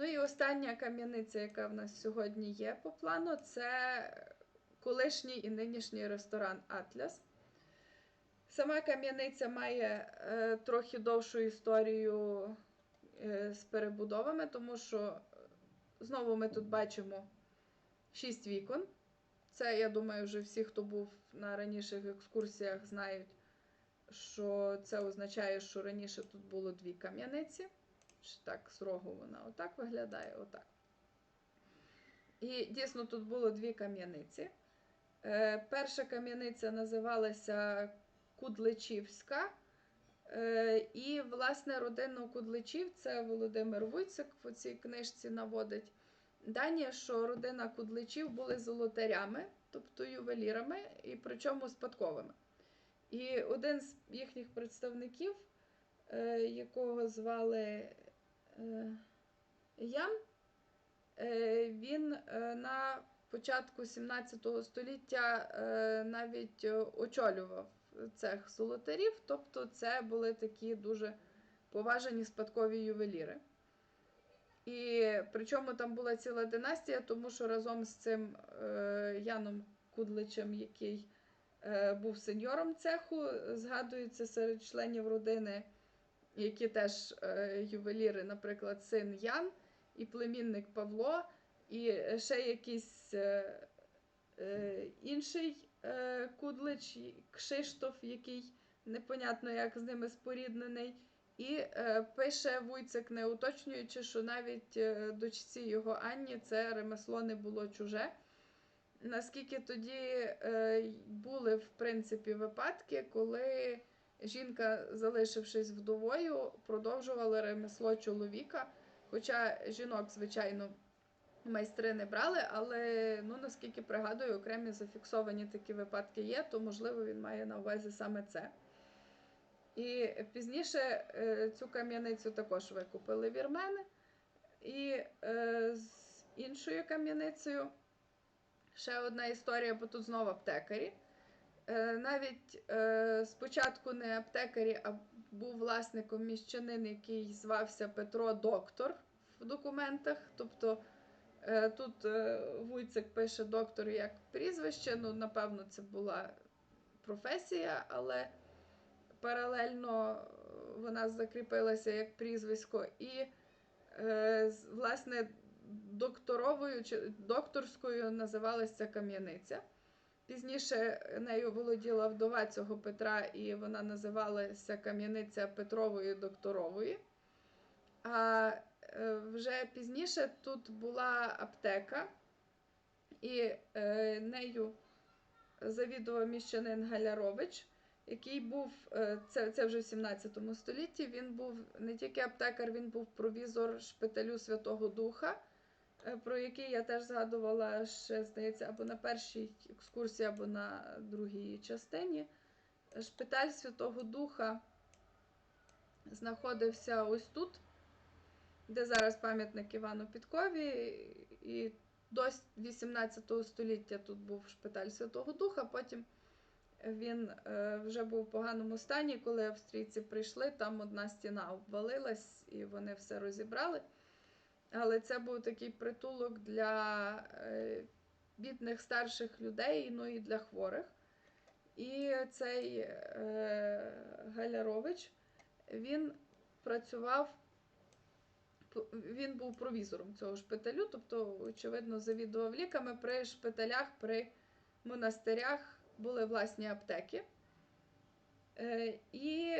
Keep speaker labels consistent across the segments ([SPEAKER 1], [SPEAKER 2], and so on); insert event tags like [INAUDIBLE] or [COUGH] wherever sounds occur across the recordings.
[SPEAKER 1] Ну і остання кам'яниця, яка в нас сьогодні є по плану, це колишній і нинішній ресторан Атляс. Сама кам'яниця має е, трохи довшу історію е, з перебудовами, тому що знову ми тут бачимо шість вікон. Це, я думаю, вже всі, хто був на раніших екскурсіях, знають, що це означає, що раніше тут було дві кам'яниці. Так, з вона отак виглядає, отак. І дійсно тут було дві кам'яниці. Е, перша кам'яниця називалася Кудличівська. Е, і, власне, родину Кудличів це Володимир Вуйцик в цій книжці наводить. Дані, що родина Кудличів були золотарями, тобто ювелірами, і причому спадковими. І один з їхніх представників, е, якого звали Ян, е, він е, на початку 17 століття е, навіть е, очолював цех золотарів, тобто це були такі дуже поважені спадкові ювеліри. І причому там була ціла династія, тому що разом з цим е, Яном Кудличем, який е, був сеньором цеху, згадується серед членів родини, які теж е, ювеліри, наприклад, син Ян і племінник Павло, і ще якийсь е, е, інший Кудлич, Кшиштоф, який непонятно як з ними споріднений. І пише Вуйцик, не уточнюючи, що навіть дочці його Анні це ремесло не було чуже. Наскільки тоді були, в принципі, випадки, коли жінка, залишившись вдовою, продовжувала ремесло чоловіка. Хоча жінок, звичайно, майстри не брали, але ну, наскільки пригадую, окремі зафіксовані такі випадки є, то можливо він має на увазі саме це. І пізніше е, цю кам'яницю також викупили вірмени. І е, з іншою кам'яницею ще одна історія, бо тут знову аптекарі. Е, навіть е, спочатку не аптекарі, а був власником міщанин, який звався Петро Доктор в документах. Тобто е, тут Вуйцик пише доктор як прізвище, ну, напевно, це була професія, але паралельно вона закріпилася як прізвисько. І, власне, докторовою чи докторською називалася кам'яниця. Пізніше нею володіла вдова цього Петра, і вона називалася Кам'яниця Петрової докторової. А е, вже пізніше тут була аптека, і е, нею завідував міщанин Галярович, який був, е, це, це вже в 17 столітті. Він був не тільки аптекар, він був провізор шпиталю Святого Духа, про який я теж згадувала ще, здається, або на першій екскурсії, або на другій частині. Шпиталь Святого Духа знаходився ось тут, де зараз пам'ятник Івану Підкові, і до 18 століття тут був шпиталь Святого Духа. Потім він е, вже був в поганому стані, коли австрійці прийшли, там одна стіна обвалилась і вони все розібрали. Але це був такий притулок для е, бідних старших людей, ну і для хворих. І цей е, Галярович він працював, він був провізором цього шпиталю, тобто, очевидно, завідував ліками при шпиталях, при монастирях були власні аптеки. Е, І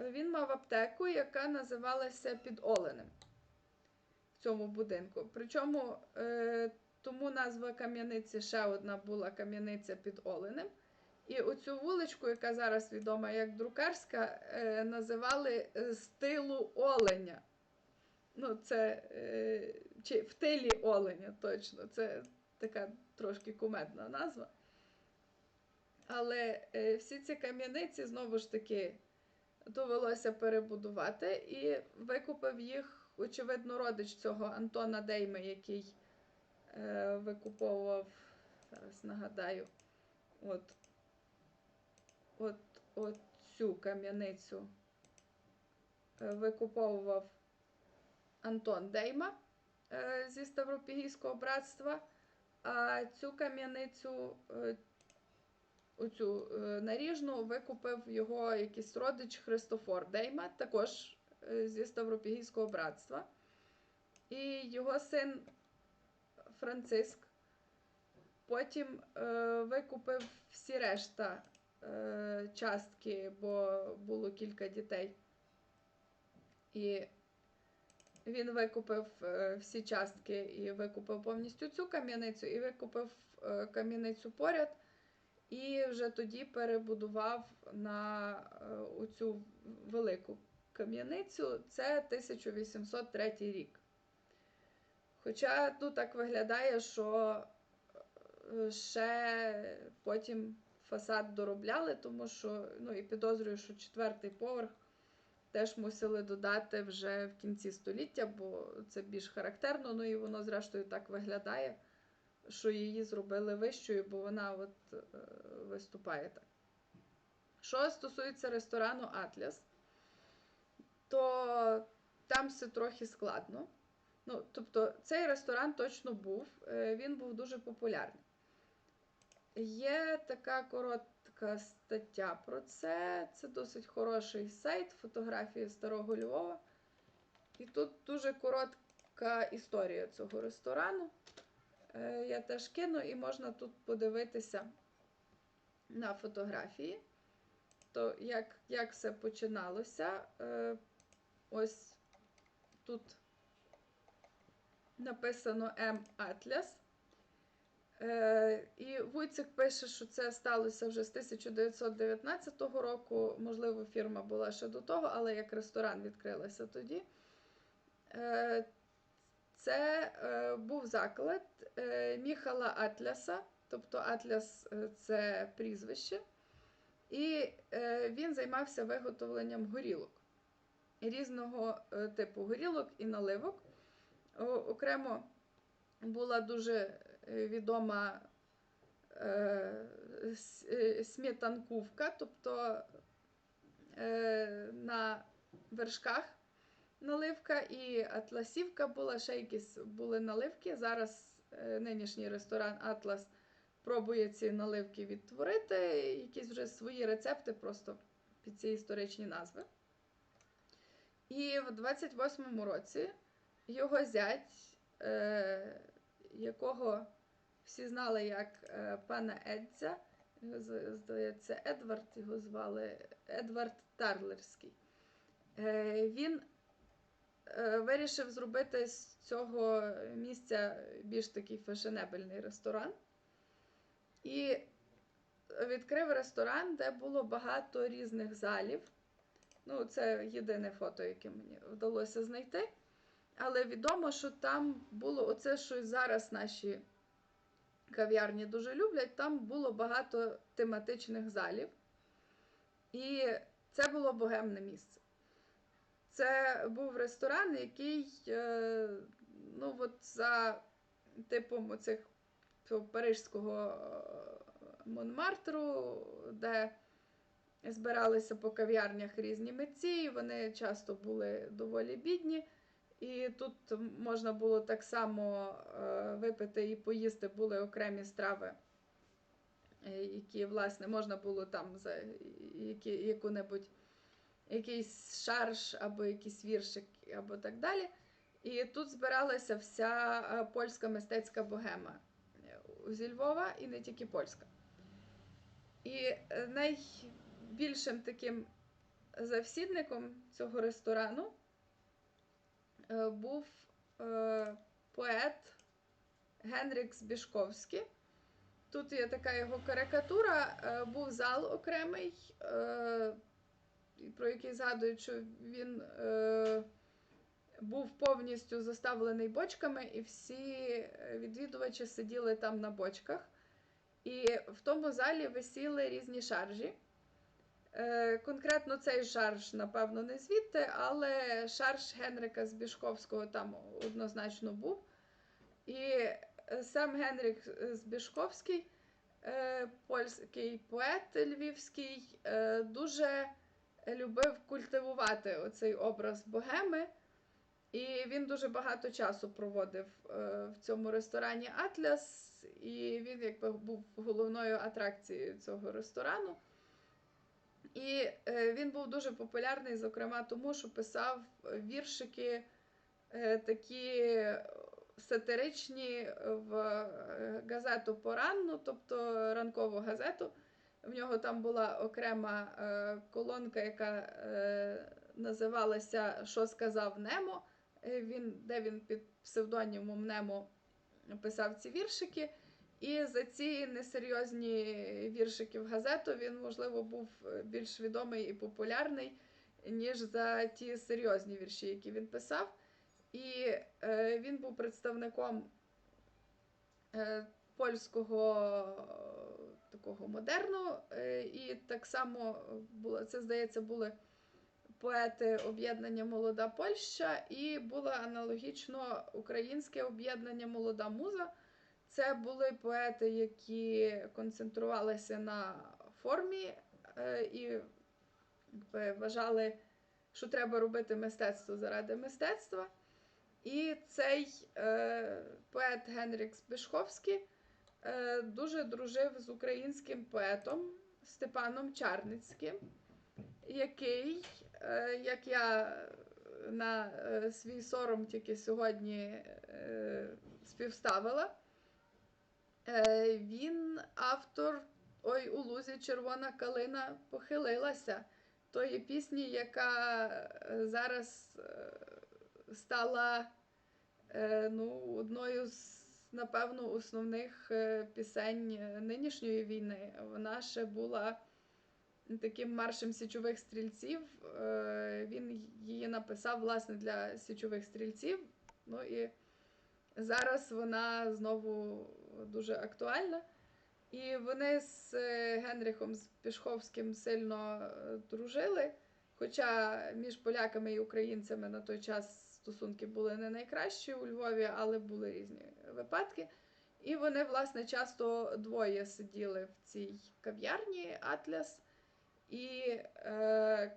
[SPEAKER 1] він мав аптеку, яка називалася під Оленем цьому будинку. Причому е, тому назва кам'яниці ще одна була кам'яниця під Оленем. І оцю вуличку, яка зараз відома як Друкарська, е, називали е, з тилу Оленя. Ну, це е, чи в тилі Оленя, точно. Це така трошки кумедна назва. Але е, всі ці кам'яниці знову ж таки довелося перебудувати, і викупив їх, очевидно, родич цього Антона Дейми, який е, викуповував, зараз нагадаю, от, от, от цю кам'яницю е, викуповував Антон Дейма е, зі Ставропігійського братства. А цю кам'яницю, е, оцю е, наріжну, викупив його якийсь родич Христофор Дейма, також зі Ставропігійського братства. І його син Франциск потім е, викупив всі решта е, частки, бо було кілька дітей. І він викупив е, всі частки і викупив повністю цю кам'яницю, і викупив е, кам'яницю поряд, і вже тоді перебудував на е, оцю велику кам'яницю. Це 1803 рік. Хоча ну, так виглядає, що е, ще потім фасад доробляли, тому що ну, і підозрюю, що четвертий поверх теж мусили додати вже в кінці століття, бо це більш характерно. Ну і воно, зрештою, так виглядає, що її зробили вищою, бо вона от е, виступає так. Що стосується ресторану Атляс, то там все трохи складно. Ну, тобто, цей ресторан точно був, е, він був дуже популярний. Є така коротка стаття про це. Це досить хороший сайт фотографії Старого Львова. І тут дуже коротка історія цього ресторану. Е, Я теж кину, і можна тут подивитися на фотографії. То як, як все починалося. Ось тут написано М. Атляс. Е, і Вуйцик пише, що це сталося вже з 1919 року. Можливо, фірма була ще до того, але як ресторан відкрилася тоді. Е, це е, був заклад Міхала Атляса, тобто Атляс це прізвище. І він займався виготовленням горілок різного е, типу горілок і наливок. Окремо була дуже е, відома е, сметанкувка, тобто на вершках наливка і атласівка була, ще якісь були наливки. Зараз нинішній ресторан Атлас пробує ці наливки відтворити, якісь вже свої рецепти просто під ці історичні назви. І в 28-му році його зять, е, якого всі знали як е, пана Едзя, здається, Едвард його звали Едвард Тарлерський. Е, він вирішив зробити з цього місця більш такий фешенебельний ресторан. І відкрив ресторан, де було багато різних залів. Ну, це єдине фото, яке мені вдалося знайти. Але відомо, що там було оце, що зараз наші кав'ярні дуже люблять. Там було багато тематичних залів. І це було богемне місце. Це був ресторан, який, е, ну, от за типом оцих парижського е, Монмартру, де збиралися по кав'ярнях різні митці, і вони часто були доволі бідні. І тут можна було так само е, випити і поїсти були окремі страви, е, які, власне, можна було там за які, яку-небудь якийсь шарш або якийсь віршик, або так далі. І тут збиралася вся е, польська мистецька богема зі Львова, і не тільки польська. І е, найбільшим таким завсідником цього ресторану е, був е, поет Генрік Збішковський. Тут є така його карикатура, е, був зал окремий, про який згадують, що він був повністю заставлений бочками, і всі відвідувачі сиділи там на бочках. І в тому залі висіли різні шаржі. Е, конкретно цей шарж, напевно, не звідти, але шарж Генрика Збішковського там однозначно був. І е, сам Генрік Збішковський, е, польський поет львівський, дуже любив культивувати оцей образ богеми. І він дуже багато часу проводив в цьому ресторані Атляс, і він якби був головною атракцією цього ресторану. І е, він був дуже популярний, зокрема, тому що писав віршики е, такі сатиричні в е, газету Поранну, тобто ранкову газету. В нього там була окрема е, колонка, яка е, називалася Що сказав Немо. Е, Він, де він під псевдонімом Немо писав ці віршики. І за ці несерйозні віршики в газету він, можливо, був е, більш відомий і популярний, ніж за ті серйозні вірші, які він писав. І е, він був представником е, польського такого модерну. Е, і так само було, це, здається, були поети об'єднання Молода Польща, і було аналогічно українське об'єднання Молода Муза. Це були поети, які концентрувалися на формі е, і якби, вважали, що треба робити мистецтво заради мистецтва. І цей е, поет Генрік Збишковський е, дуже дружив з українським поетом Степаном Чарницьким, який, е, як я на е, свій сором тільки сьогодні е, співставила, е, він автор Ой у лузі червона калина похилилася тої пісні, яка е, зараз е, стала е, ну, одною з, напевно, основних е, пісень е, нинішньої війни. Вона ще була таким маршем січових стрільців. Е, Він її написав власне для січових стрільців. Ну і зараз вона знову дуже актуальна. І вони з е, Генріхом Пішховським сильно е, дружили. Хоча між поляками і українцями на той час стосунки були не найкращі у Львові, але були різні випадки. І вони, власне, часто двоє сиділи в цій кав'ярні Атляс. І е,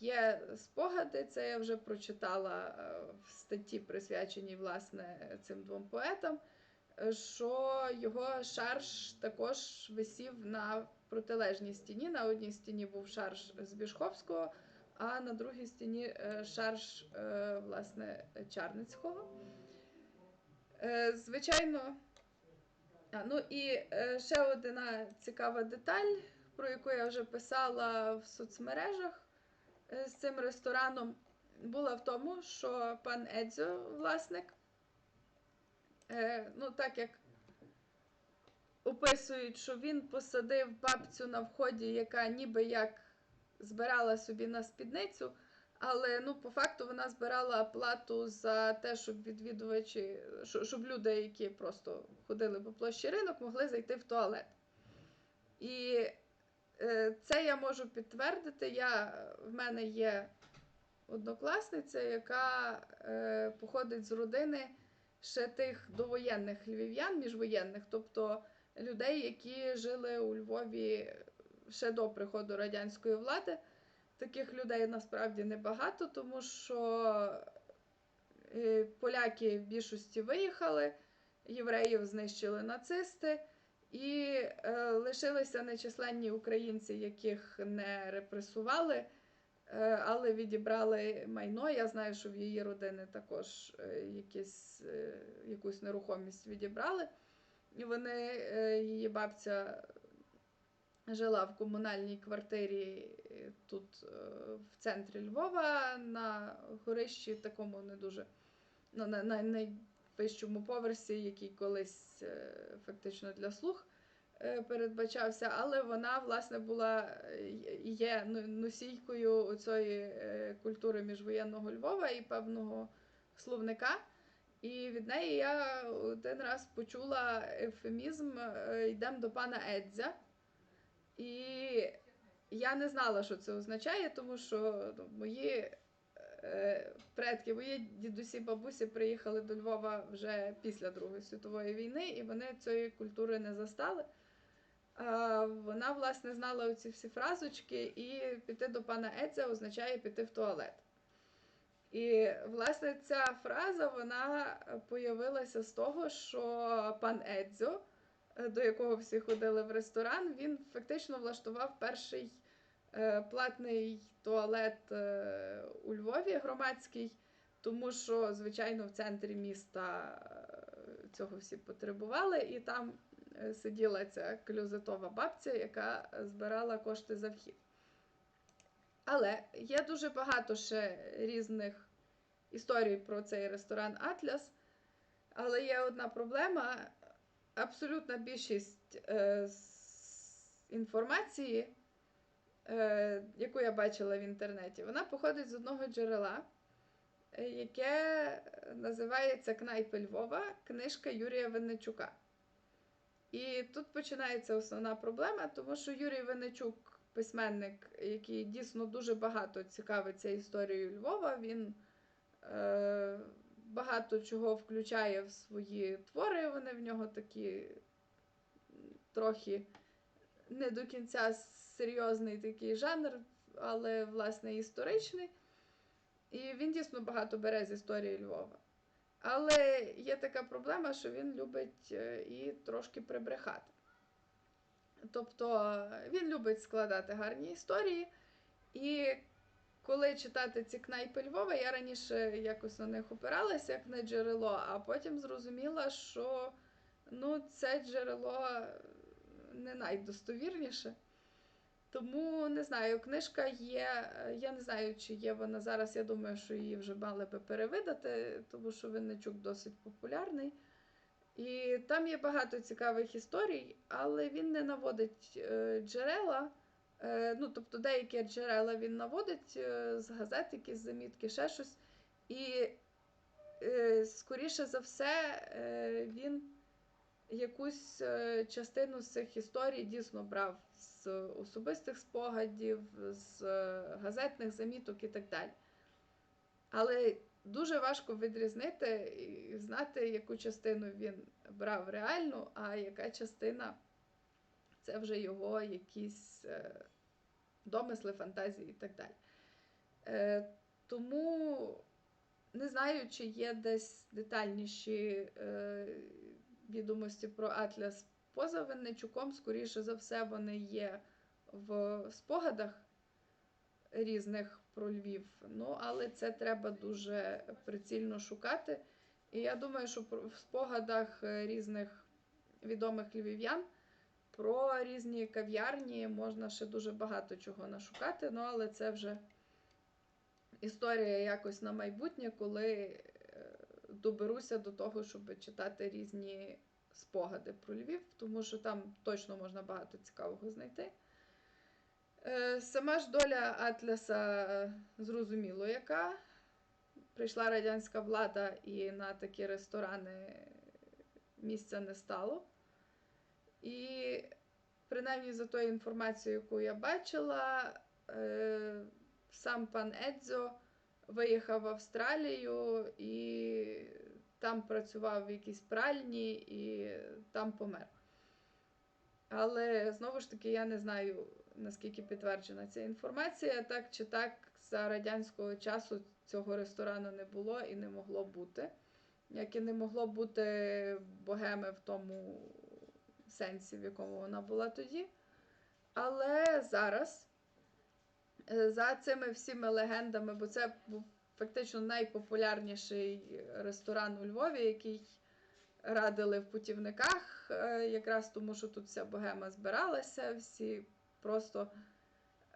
[SPEAKER 1] є спогади, це я вже прочитала е, в статті, присвяченій власне цим двом поетам, що його шарж також висів на протилежній стіні. На одній стіні був шарж з Бішковського, а на другій стіні е, шарж е, власне Чарницького. Е, Звичайно, ну і ще одна цікава деталь, про яку я вже писала в соцмережах з цим рестораном, була в тому, що пан Едзо, власник, е, ну так як описують, що він посадив бабцю на вході, яка ніби як збирала собі на спідницю. Але ну, по факту вона збирала плату за те, щоб відвідувачі, щоб люди, які просто ходили по площі ринок, могли зайти в туалет. І е, це я можу підтвердити. Я, в мене є однокласниця, яка е, походить з родини ще тих довоєнних львів'ян, міжвоєнних, тобто людей, які жили у Львові ще до приходу радянської влади. Таких людей насправді небагато, тому що е, поляки в більшості виїхали, євреїв знищили нацисти, і е, лишилися нечисленні українці, яких не репресували, але відібрали майно. Я знаю, що в її родини також е, якісь, е, якусь нерухомість відібрали. І вони, е, її бабця жила в комунальній квартирі е, тут е, в центрі Львова на горищі, такому не дуже ну, на, на найвищому поверсі, який колись е, фактично для слуг е, передбачався. Але вона, власне, була е, є ну, носійкою цієї е, культури міжвоєнного Львова і певного словника. І від неї я один раз почула ефемізм е, йдемо до пана Едзя. І я не знала, що це означає, тому що ну, мої е, предки, мої дідусі, бабусі приїхали до Львова вже після Другої світової війни, і вони цієї культури не застали. А, вона, власне, знала оці всі фразочки, і піти до пана Едзя означає піти в туалет. І, власне, ця фраза вона появилася з того, що пан Едзо, е, до якого всі ходили в ресторан, він фактично влаштував перший е, платний туалет е, у Львові громадський, тому що, звичайно, в центрі міста е, цього всі потребували, і там е, сиділа ця клюзетова бабця, яка збирала кошти за вхід. Але є дуже багато ще різних історій про цей ресторан Атляс. Але є одна проблема. Абсолютна більшість е, інформації, е, яку я бачила в інтернеті, вона походить з одного джерела, е, яке називається Кнайпи Львова, книжка Юрія Винничука. І тут починається основна проблема, тому що Юрій Винничук, письменник, який дійсно дуже багато цікавиться історією Львова, він е, багато чого включає в свої твори. Вони в нього такі трохи не до кінця серйозний такий жанр, але, власне, історичний. І він дійсно багато бере з історії Львова. Але є така проблема, що він любить е, і трошки прибрехати. Тобто він любить складати гарні історії. І коли читати ці кнайпи Львова, я раніше якось на них опиралася як на джерело, а потім зрозуміла, що ну, це джерело не найдостовірніше. Тому не знаю, книжка є. Я не знаю, чи є вона зараз. Я думаю, що її вже мали би перевидати, тому що Винничук досить популярний. І там є багато цікавих історій, але він не наводить е, джерела. Е, ну, тобто деякі джерела він наводить е, з газет, якісь замітки, ще щось. І, е, скоріше за все, е, він якусь е, частину з цих історій дійсно брав з особистих спогадів, з е, газетних заміток і так далі. Але дуже важко відрізнити і знати, яку частину він брав реальну, а яка частина це вже його якісь е, домисли, фантазії і так далі. Е, Тому не знаю, чи є десь детальніші відомості про Атляс поза Винничуком. Скоріше за все, вони є в спогадах різних про Львів. Ну, але це треба дуже прицільно шукати. І я думаю, що в спогадах е, різних відомих львів'ян про різні кав'ярні можна ще дуже багато чого нашукати, ну але це вже історія якось на майбутнє, коли е, доберуся до того, щоб читати різні спогади про Львів, тому що там точно можна багато цікавого знайти. Е, Сама ж доля Атляса е, зрозуміло, яка. Прийшла радянська влада і на такі ресторани місця не стало. І принаймні за тою інформацією, яку я бачила, е, сам пан Едзо виїхав в Австралію і там працював в якійсь пральні і там помер. Але знову ж таки, я не знаю, наскільки підтверджена ця інформація. Так чи так, за радянського часу цього ресторану не було і не могло бути. Як і не могло бути богеми в тому сенсі, в якому вона була тоді. Але зараз, е, за цими всіми легендами, бо це був фактично найпопулярніший ресторан у Львові, який радили в путівниках, е, якраз тому, що тут вся богема збиралася, всі просто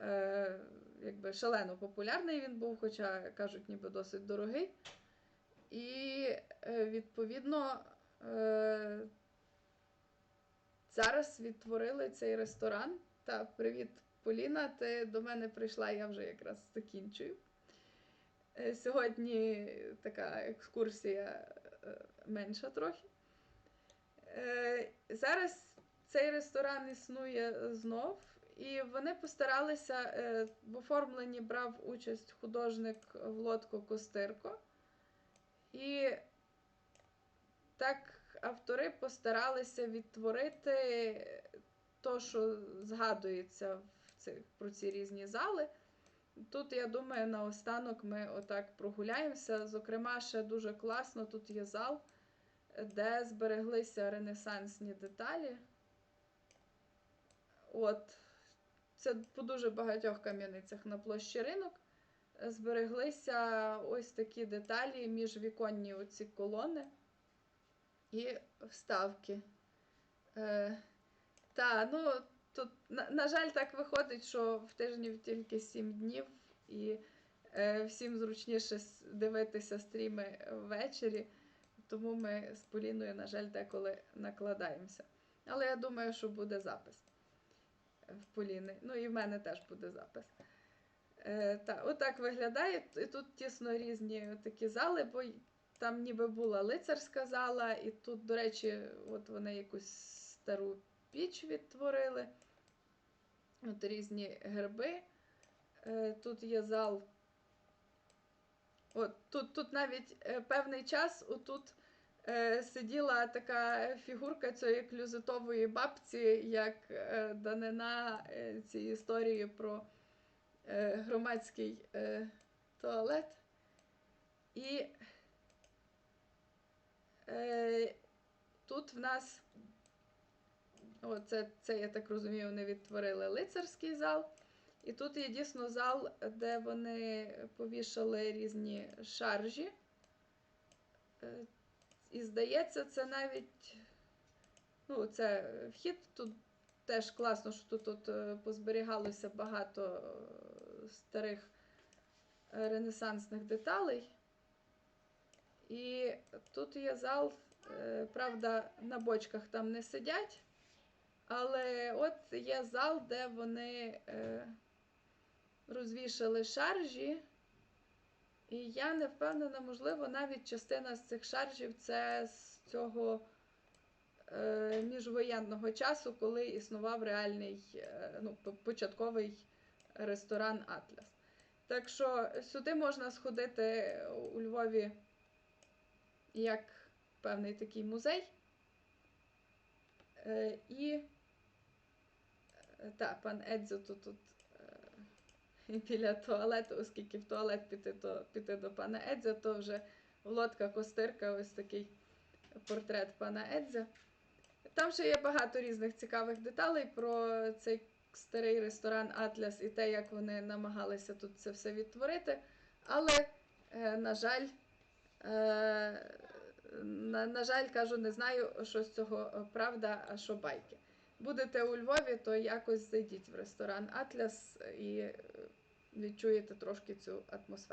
[SPEAKER 1] е, якби шалено популярний він був, хоча кажуть, ніби досить дорогий. І е, відповідно е, зараз відтворили цей ресторан. Та привіт, Поліна. Ти до мене прийшла, я вже якраз закінчую. Е, Сьогодні така екскурсія е, менша трохи. Е, Зараз цей ресторан існує знов, і вони постаралися в оформленні брав участь художник Влодко Костирко. І так автори постаралися відтворити то, що згадується в цих, про ці різні зали. Тут, я думаю, наостанок ми отак прогуляємося. Зокрема, ще дуже класно, тут є зал, де збереглися ренесансні деталі. От, це по дуже багатьох кам'яницях на площі ринок. Збереглися ось такі деталі, міжвіконні оці колони і вставки. Е, та, ну, тут, на, на жаль, так виходить, що в тижнів тільки 7 днів, і е, всім зручніше дивитися стріми ввечері, тому ми з Поліною, на жаль, деколи накладаємося. Але я думаю, що буде запис в Поліни. Ну і в мене теж буде запис. Е, та, отак виглядає. І тут тісно різні такі зали, бо там ніби була лицарська зала, і тут, до речі, от вони якусь стару піч відтворили. От різні герби. Е, тут є зал. От, тут, тут навіть е, певний час отут е, сиділа така фігурка цієї клюзитової бабці, як данина цієї історії про громадський туалет. І тут в нас, о, це, я так розумію, вони відтворили лицарський зал. І тут є дійсно зал, де вони повішали різні шаржі. Е, І здається, це навіть ну, це вхід. Тут теж класно, що тут, тут е, позберігалося багато е, старих ренесансних деталей. І тут є зал, правда, на бочках там не сидять, але от є зал, де вони е, розвішали шаржі. І я не впевнена, можливо, навіть частина з цих шаржів це з цього е, міжвоєнного часу, коли існував реальний е, ну, початковий ресторан Атлас. Так що сюди можна сходити у Львові як певний такий музей. Е, і та, пан Едзо тут, тут е, [LAUGHS] біля туалету, оскільки в туалет піти, то піти до пана Едзо, то вже лодка костирка, ось такий портрет пана Едзо. Там ще є багато різних цікавих деталей про цей старий ресторан Атлас і те, як вони намагалися тут це все відтворити. Але, е, на жаль, е, на, на жаль, кажу, не знаю, що з цього е, правда, а що байки. Будете у Львові, то якось зайдіть в ресторан Атлас і відчуєте трошки цю атмосферу.